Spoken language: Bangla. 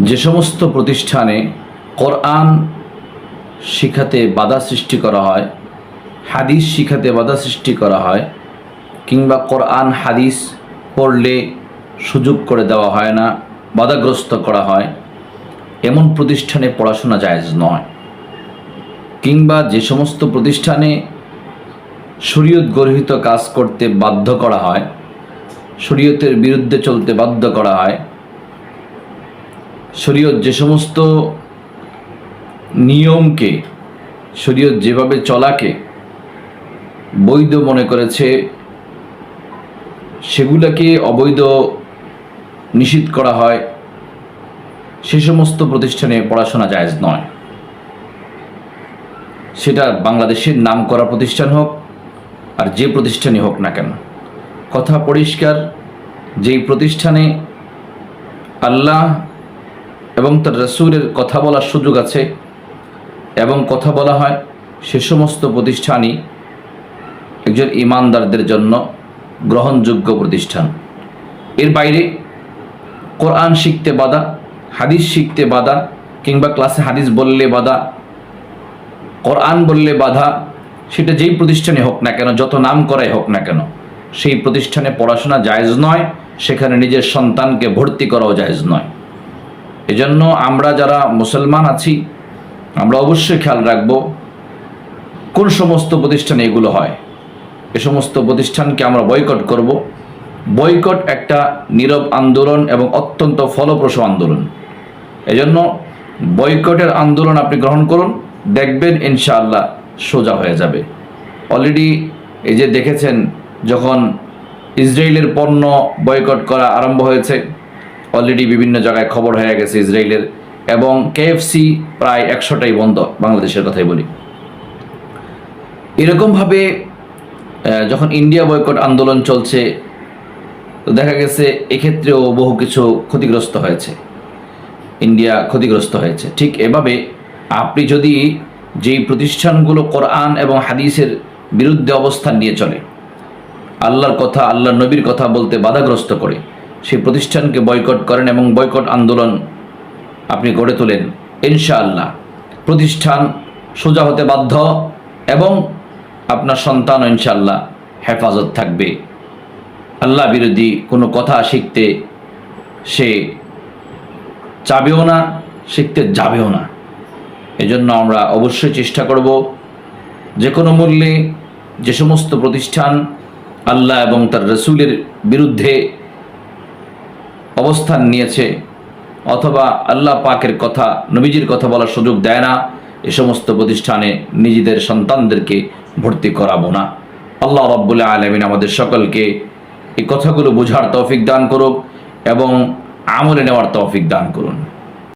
যে সমস্ত প্রতিষ্ঠানে কোরআন শিখাতে বাধা সৃষ্টি করা হয়, হাদিস শিখাতে বাধা সৃষ্টি করা হয়, কিংবা কোরআন, হাদিস পড়লে সুযোগ করে দেওয়া হয় না, বাধাগ্রস্ত করা হয়, এমন প্রতিষ্ঠানে পড়াশোনা জায়জ নয়। কিংবা যে সমস্ত প্রতিষ্ঠানে শরীয়ত গর্হিত কাজ করতে বাধ্য করা হয়, শরীয়তের বিরুদ্ধে চলতে বাধ্য করা হয় শরীয়ত যে সমস্ত নিয়মকে, শরীয়ত যেভাবে চলাকে বৈধ মনে করেছে, সেগুলোকে অবৈধ নিষিদ্ধ করা হয়, সে সমস্ত প্রতিষ্ঠানে পড়াশোনা জায়েজ নয়। সেটা বাংলাদেশের নাম করা প্রতিষ্ঠান হোক, আর যে প্রতিষ্ঠানই হোক না কেন। কথা পরিষ্কার, যেই প্রতিষ্ঠানে আল্লাহ এবং তার রসুলের কথা বলার সুযোগ আছে এবং কথা বলা হয় সে সমস্ত প্রতিষ্ঠানই একজন ইমানদারদের জন্য গ্রহণযোগ্য প্রতিষ্ঠান। এর বাইরে কোরআন শিখতে বাধা, হাদিস শিখতে বাধা, কিংবা ক্লাসে হাদিস বললে বাধা, কোরআন বললে বাধা, সেটা যেই প্রতিষ্ঠানে হোক না কেন, যত নাম করাই হোক না কেন, সেই প্রতিষ্ঠানে পড়াশোনা জায়জ নয়, সেখানে নিজের সন্তানকে ভর্তি করাও জায়জ নয়। এজন্য আমরা যারা মুসলমান আছি, আমরা অবশ্যই খেয়াল রাখব কোন সমস্ত প্রতিষ্ঠানে এগুলো হয়। এ সমস্ত প্রতিষ্ঠানকে আমরা বয়কট করব। বয়কট একটা নীরব আন্দোলন এবং অত্যন্ত ফলপ্রসূ আন্দোলন। এজন্য বয়কটের আন্দোলন আপনি গ্রহণ করুন, দেখবেন ইনশাআল্লাহ সোজা হয়ে যাবে। অলরেডি এই যে দেখেছেন যখন ইসরায়েলের পণ্য বয়কট করা আরম্ভ হয়েছে অলরেডি বিভিন্ন জায়গায় খবর হয়ে গেছে ইসরায়েলের, এবং কেএফসি প্রায় একশোটাই বন্ধ, বাংলাদেশের কথাই বলি। এরকমভাবে যখন ইন্ডিয়া বয়কট আন্দোলন চলছে দেখা গেছে এক্ষেত্রেও বহু কিছু ক্ষতিগ্রস্ত হয়েছে। ইন্ডিয়া ক্ষতিগ্রস্ত হয়েছে। ঠিক এভাবে আপনি যদি যেই প্রতিষ্ঠানগুলো কোরআন এবং হাদিসের বিরুদ্ধে অবস্থান নিয়ে চলে, আল্লাহর কথা, আল্লাহর নবীর কথা বলতে বাধাগ্রস্ত করে সেই প্রতিষ্ঠানকে বয়কট করেন এবং বয়কট আন্দোলন আপনি গড়ে তোলেন, ইনশাআল্লাহ। প্রতিষ্ঠান সোজা হতে বাধ্য এবং আপনার সন্তান ইনশাআল্লাহ হেফাজত থাকবে। আল্লাহ বিরোধী কোনো কথা শিখতে সে চাবেও না, শিখতে যাবেও না। এজন্য আমরা অবশ্যই চেষ্টা করব যে কোনো মূল্যে যে সমস্ত প্রতিষ্ঠান আল্লাহ এবং তার রসুলের বিরুদ্ধে অবস্থান নিয়েছে, অথবা আল্লাহ পাকের কথা, নবীজির কথা বলার সুযোগ দেয় না, এ সমস্ত প্রতিষ্ঠানে নিজেদের সন্তানদেরকে ভর্তি করাবো না। আল্লাহ রব্বুল্লাহ আলমিন আমাদের সকলকে এই কথাগুলো বোঝার তৌফিক দান করুক এবং আমলে নেওয়ার তৌফিক দান করুন।